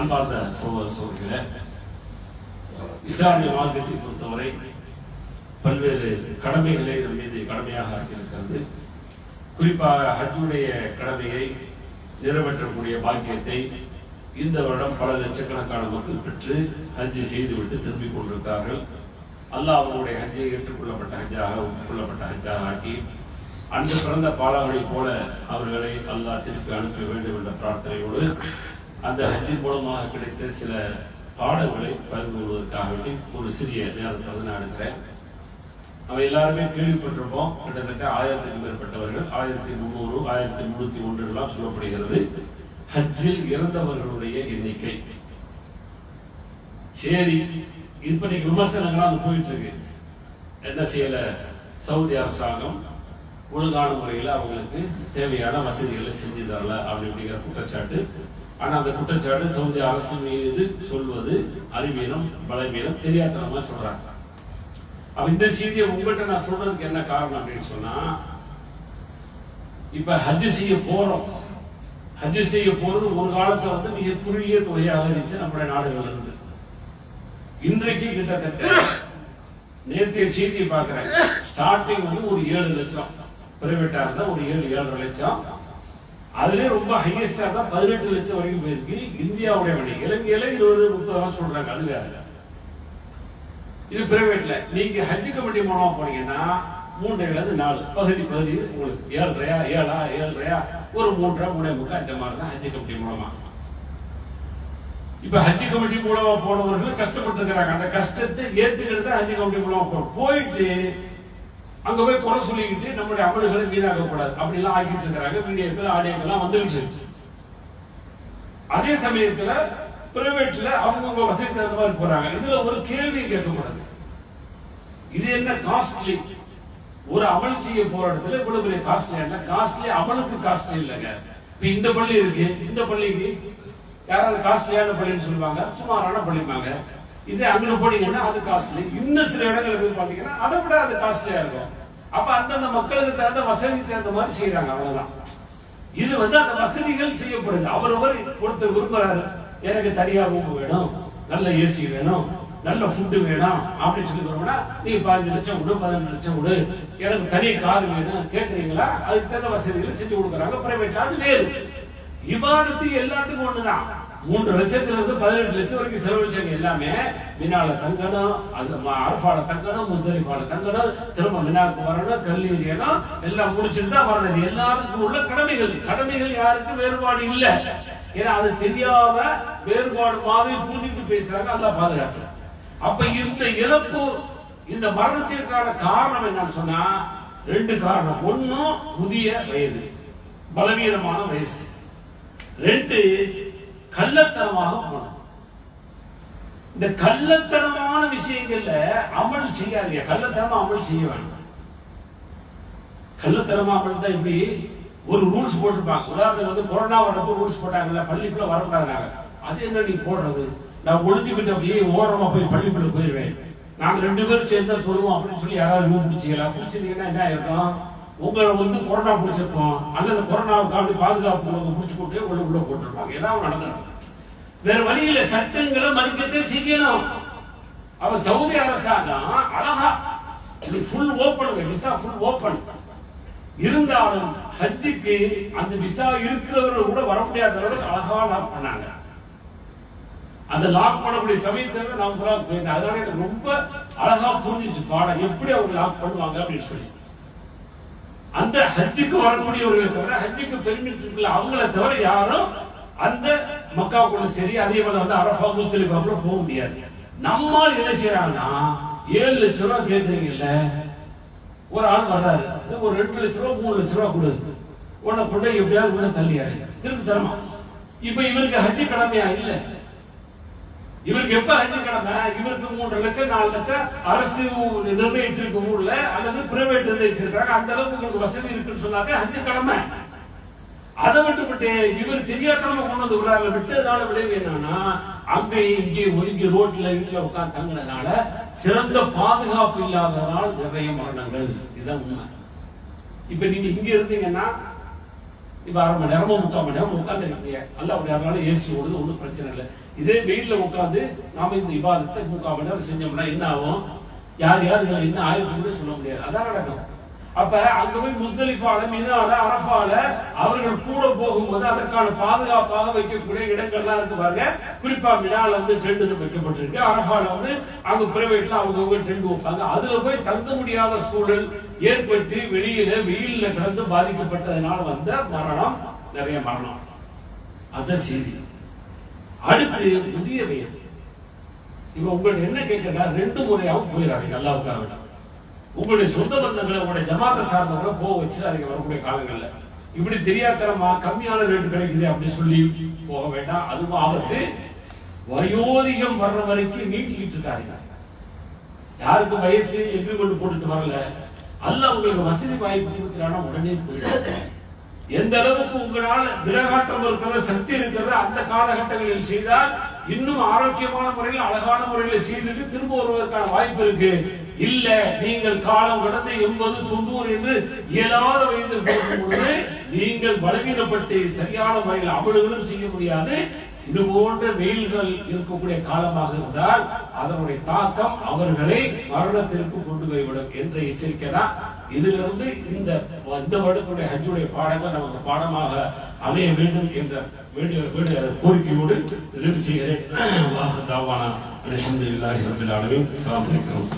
அன்பார்ந்த சகோதர சகோதரிகளே இஸ்லாமிய மார்க்கத்தை பொறுத்தவரை பல்வேறு கடமைகளை நம் மீது கடமையாக இருக்கிறது குறிப்பாக ஹஜ்ஜுடைய கடமையை நிறைவேற்றக்கூடிய பாக்கியத்தை இந்த வருடம் பல லட்சக்கணக்கான மக்கள் பெற்று ஹஜ்ஜை செய்துவிட்டு திரும்பிக் கொண்டிருக்கிறார்கள். அல்லாஹ் அவருடைய ஹஜ்ஜை ஏற்றுக்கொள்ளப்பட்ட ஹஜ்ஜாக ஒப்புக்கொள்ளப்பட்ட ஹஜ்ஜாக ஆக்கி அன்று பிறந்த பாலாவளை போல அவர்களை அல்லாஹ் திருப்பி அனுப்ப வேண்டும் என்ற பிரார்த்தனையோடு அந்த ஹஜ்ஜின் மூலமாக கிடைத்த சில பாடங்களை பகிர்ந்து கொள்வதற்காக வேண்டி ஒரு சிறிய நேரத்தை வந்து நான் எடுக்கிறேன். நம்ம எல்லாருமே கேள்விப்பட்டிருப்போம். கிட்டத்தட்ட ஆயிரத்துக்கு மேற்பட்டவர்கள் ஆயிரத்தி முந்நூறு ஆயிரத்தி முன்னூத்தி ஒன்று எல்லாம் சொல்லப்படுகிறது. ஹஜ்ஜில் இறந்தவர்களுடைய எண்ணிக்கை. சரி இப்ப நீங்க விமர்சனங்களா அது போயிட்டு இருக்கு என்ன செய்யல? சவுதி அரசாங்கம் ஒழுங்கான முறையில் அவங்களுக்கு தேவையான வசதிகளை செஞ்சு தரல அப்படி அப்படிங்கிற குற்றச்சாட்டு ஆனா அந்த குற்றச்சாட்டு சவுதி அரசு மீது சொல்வது அறிவீனம் பலவீனம் தெரியாதனமா சொல்றாங்க. அப்ப இந்த செய்தியை உங்கள்கிட்ட நான் சொல்றதுக்கு என்ன காரணம் அப்படின்னு சொன்னா இப்ப ஹஜ் செய்ய போறோம். ஹஜ் செய்ய போறது ஒரு காலத்துல வந்து மிக குறுகிய தொகையாக இருந்துச்சு நம்முடைய நாடுகள் இருந்து இன்றைக்கு கிட்டத்தட்ட நேற்றைய செய்தியை பார்க்கிறேன். ஸ்டார்டிங் வந்து ஒரு ஏழு லட்சம். பிரைவேட்டா இருந்தா ஒரு ஏழு ஏழரை லட்சம். அதுல ரொம்ப ஹையஸ்டா தான் பதினெட்டு லட்சம் வரைக்கும் போயிருக்கு. இந்தியாவுடைய வண்டி. இலங்கையில இருபது முப்பது சொல்றாங்க. அது வேற. இது பிரைவேட்ல நீங்க ஹஜ் கமிட்டி மூலமா போனீங்கன்னா மூன்றைல இருந்து நாலு. பகுதி பகுதி உங்களுக்கு ஏழரையா ஏழா ஏழரையா ஒரு மூன்றரை மூணே முக்கா இந்த மாதிரி தான் ஹஜ் கமிட்டி மூலமா. இப்ப ஹஜ் கமிட்டி மூலமா போனவர்கள் கஷ்டப்பட்டு இருக்கிறாங்க அந்த கஷ்டத்தை ஏத்துக்கிட்டு தான் ஹஜ் கமிட்டி மூலமா போறோம். போயிட்டு அங்க போய் குறை சொல்லிக்கிட்டு நம்மளுடைய அமல்களை வீணாக்க கூடாது அப்படி எல்லாம் ஆக்கிட்டு இருக்கிறாங்க வீடியோக்கள் ஆடியோக்கெல்லாம் வந்துருச்சு அதே சமயத்துல பிரைவேட்ல அவங்கவுங்க வசதி தகுந்த மாதிரி போறாங்க. இதுல ஒரு கேள்வி கேட்கக்கூடாது. இது என்ன காஸ்ட்லி ஒரு அமல் செய்ய போற இடத்துல இவ்வளவு பெரிய காஸ்ட்லி என்ன காஸ்ட்லி அமலுக்கு காஸ்ட்லி இல்லைங்க. இப்ப இந்த பள்ளி இருக்கு. இந்த பள்ளிக்கு யாராவது காஸ்ட்லியான பள்ளின்னு சொல்லுவாங்க. சுமாரான பள்ளிப்பாங்க இதே அங்க போனீங்கன்னா அது காஸ்ட்லி இன்னும் சில இடங்களுக்கு பாத்தீங்கன்னா அதை விட அது காஸ்ட்லியா இருக்கும். அப்ப அந்தந்த மக்களுக்கு தகுந்த வசதி தகுந்த மாதிரி செய்யறாங்க அவ்வளவுதான். இது வந்து அந்த வசதிகள் செய்யப்படுது. அவரவர் ஒருத்தர் விரும்புறாரு எனக்கு தனியா ரூம் வேணும் நல்ல ஏசி வேணும் நல்ல ஃபுட்டு வேணும் அப்படின்னு சொல்லி நீ பதினஞ்சு லட்சம் விடு பதினஞ்சு லட்சம் விடு. எனக்கு தனி கார் வேணும் கேக்குறீங்களா? அதுக்கு தகுந்த வசதிகள் செஞ்சு கொடுக்குறாங்க பிரைவேட்ல அது வேறு. இபாதத்து எல்லாத்துக்கும் ஒண்ணுதான். மூன்று லட்சத்துல இருந்து பதினெட்டு லட்சம் வரைக்கும் செலவழிச்சாங்க எல்லாமே. மினால தங்கணும் அரபால தங்கணும் முஸ்தலிஃபால தங்கணும் திரும்ப மினாவுக்கு வரணும் கல்லீரியணும் எல்லாம் முடிச்சுட்டு தான் வரணும் எல்லாருக்கும் உள்ள கடமைகள். கடமைகள் யாருக்கும் வேறுபாடு இல்ல. ஏன்னா அது தெரியாம வேறுபாடு மாதிரி புரிஞ்சுட்டு பேசுறாங்க அல்ல பாதுகாப்பு அப்ப இந்த இழப்பு இந்த மரணத்திற்கான காரணம் என்னன்னு சொன்னா ரெண்டு காரணம். ஒன்னும் முதிய வயது. பலவீனமான வயசு. ரெண்டு கள்ளத்தனமாக போனது. இந்த கள்ளத்தனமான விஷயங்கள்ல அமல் செய்யாதீங்க. கள்ளத்தனமா அமல் செய்ய வேண்டாம் கள்ளத்தனமா அமல் தான் இப்படி ஒரு ரூல்ஸ் போட்டிருப்பாங்க. உதாரணத்துக்கு வந்து கொரோனா வரப்போ ரூல்ஸ் போட்டாங்கல்ல பள்ளிக்குள்ள வரக்கூடாதுனாங்க. அது என்ன நீ போடுறது? நான் ஒளிஞ்சுக்கிட்டு அப்படியே ஓரமா போய் பள்ளிக்குள்ள போயிருவேன். நாங்க ரெண்டு பேரும் சேர்ந்தா தொழுவோம் அப்படின்னு சொல்லி யாராவது ரூம் பிடிச்சிக்கலாம் பிடிச்சிருந்தீங்கன்னா என்ன இருக்கும் உங்களை வந்து கொரோனா பிடிச்சிருக்கோம். அல்லது கொரோனாவுக்கு அப்படி பாதுகாப்பு உங்களுக்கு பிடிச்சி போட்டு உள்ள உள்ள போட்டிருப்பாங்க. ஏதாவது நடந்துடும் வேற வழியில சட்டங்களை மதிக்கத்தை செய்யணும். அவ சவுதி அரசாங்கம் அழகா full open visa full open இருந்தாலும் ஹஜ்ஜுக்கு அந்த விசா இருக்கிறவர்கள் கூட வர முடியாத அளவுக்கு அழகா லாக் பண்ணாங்க. அந்த லாக் பண்ணக்கூடிய சமயத்துல நான் அதனால எனக்கு ரொம்ப அழகா புரிஞ்சிச்சு. பாடம் எப்படி அவங்க லாக் பண்ணுவாங்க அப்படின்னு சொல்லி. அந்த ஹஜ்ஜுக்கு வரக்கூடியவர்களை தவிர ஹஜ்ஜுக்கு பெர்மிட் இருக்குல்ல அவங்கள தவிர யாரும் அந்த மக்காவுக்குள்ள சரி அதே போல வந்து அரபா முஸ்லிமாக்குள்ள போக முடியாது. நம்மால் என்ன செய்யறாங்கன்னா ஏழு லட்சம் ரூபாய் கேட்கறீங்கல்ல ஒரு ஆள் வர்றாரு ஒரு ரெண்டு லட்ச ரூபா மூணு லட்சம் ரூபா கொடு. உன்னை கொண்டு எப்படியாவது உள்ள தள்ளியாரு. திருப்பி தரமா? இப்ப இவருக்கு ஹஜ்ஜு கடமையா? இல்லை. இவருக்கு எப்ப அஞ்சு கடமை? இவருக்கு மூன்று லட்சம் நாலு லட்சம். அரசு நிர்ணயிச்சிருக்க ஊர்ல அல்லது பிரைவேட் நிர்ணயிச்சிருக்காங்க. அந்த அளவுக்கு உங்களுக்கு வசதி இருக்குன்னு சொன்னாக்க அஞ்சு கடமை. அதை விட்டுவிட்டு இவர் தெரியாதனமா கொண்டு வந்து விடுறாங்க. விட்டதுனால விளைவு என்னன்னா அங்கேயும் இங்கே ஒதுங்கி ரோட்ல வீட்டுல உட்கார்ந்து தங்கினதுனால சிறந்த பாதுகாப்பு இல்லாததனால் நிறைய மரணங்கள். இதுதான் உண்மை. இப்ப நீங்க இங்க இருந்தீங்கன்னா இப்ப அரை மணி நேரமோ முக்கால் மணி நேரம் உட்கார்ந்து இருக்கீங்க. அல்ல அப்படி அதனால ஏசி ஓடுது ஒன்றும் பிரச்சனை இல்லை. இதே வெயில்ல உட்கார்ந்து நாம இந்த விவாதத்தை முக்கால் மணி நேரம் செஞ்சோம்னா என்ன ஆகும்? யார் யார் என்ன ஆயிருக்குன்னு சொல்ல முடியாது. அதான் நடக்கும். அப்ப அங்க போய் முஸ்தலிஃபால மினால அரஃபால அவர்கள் கூட போகும்போது அதற்கான பாதுகாப்பாக வைக்கக்கூடிய இடங்கள்லாம் இருக்கு பாருங்க. குறிப்பா மினால வந்து டெண்ட் வைக்கப்பட்டிருக்கு. அரஃபால வந்து அங்க பிரைவேட்ல அவங்க டெண்ட் வைப்பாங்க. அதுல போய் தங்க முடியாத சூழல் ஏற்பட்டு வெளியில வெயில்ல கிடந்து பாதிக்கப்பட்டதுனால வந்த மரணம் நிறைய மரணம். அத செய்தி. அடுத்து புதிய வயது இப்ப உங்களுக்கு என்ன கேட்கிறா ரெண்டு முறையாவும் போயிடாதீங்க அல்லாவுக்காக உங்களுடைய சொந்த பந்தங்களை உங்களுடைய ஜமாத்தை சார்ந்தவங்களை போக வச்சிடாதீங்க வரக்கூடிய காலங்கள்ல. இப்படி தெரியாதனமா கம்மியான ரேட்டு கிடைக்குது அப்படின்னு சொல்லி போக வேண்டாம். அதுவும் ஆபத்து. வயோதிகம் வர்ற வரைக்கும் நீட்டிக்கிட்டு இருக்காங்க யாருக்கு வயசு எக்ரிமெண்ட் போட்டுட்டு வரல. அல்ல உங்களுக்கு வசதி வாய்ப்பு கொடுக்கிறானா? உடனே போயிடும். எந்த அளவுக்கு உங்களால் கிரகாத்திரம் இருக்கிற சக்தி இருக்கிறது அந்த காலகட்டங்களில் செய்தால் இன்னும் ஆரோக்கியமான முறையில் அழகான முறையில் செய்துட்டு திரும்ப வருவதற்கான வாய்ப்பு இருக்கு. இல்ல நீங்கள் காலம் கடந்த எண்பது தொண்ணூறு என்று இயலாத வயதில் போகும் பொழுது நீங்கள் பலவீனப்பட்டு சரியான முறையில் அமல்களும் செய்ய முடியாது. இது போன்ற வெயில்கள் இருக்கக்கூடிய காலமாக இருந்தால் அதனுடைய தாக்கம் அவர்களை மரணத்திற்கு கொண்டு போய்விடும் என்ற எச்சரிக்கை தான். இதிலிருந்து இந்த இந்த வருடத்துடைய ஹஜ்ஜுடைய பாடங்கள் நமக்கு பாடமாக அமைய வேண்டும் என்ற வேண்டிய கோரிக்கையோடு நிறைவு செய்கிறேன். வாச அலமதுல்லாஹி ரபில் அலமின் அஸ்ஸலாமு அலைக்கும்.